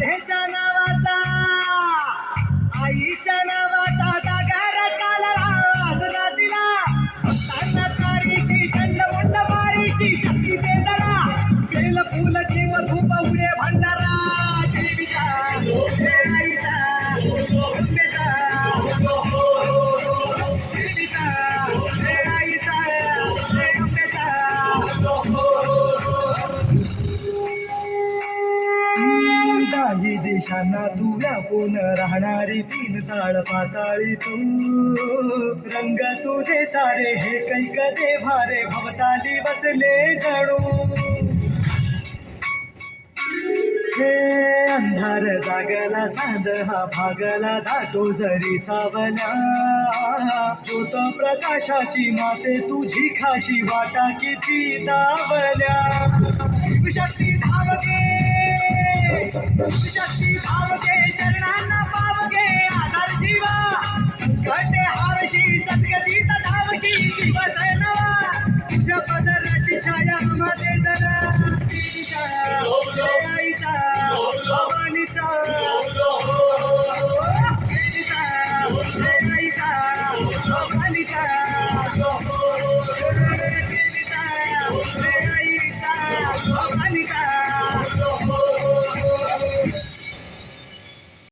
hit काही देशांना तुला कोण राहणारी तीन ताळ पाताळी तू. रंग तुझे सारे हे कैक दे भारे भवताली बसले जणू. हे अंधार जागला चांद हा भागला दाटो जरी सावला. ज्योत प्रकाशाची माते तुझी खाशी वाटा किती दावल्या. शक्ती धावते शिवशक्ती धावगे शरणांना पावगे आधार जीवा. संकटे हारशी सद्गतीत दिवस नवा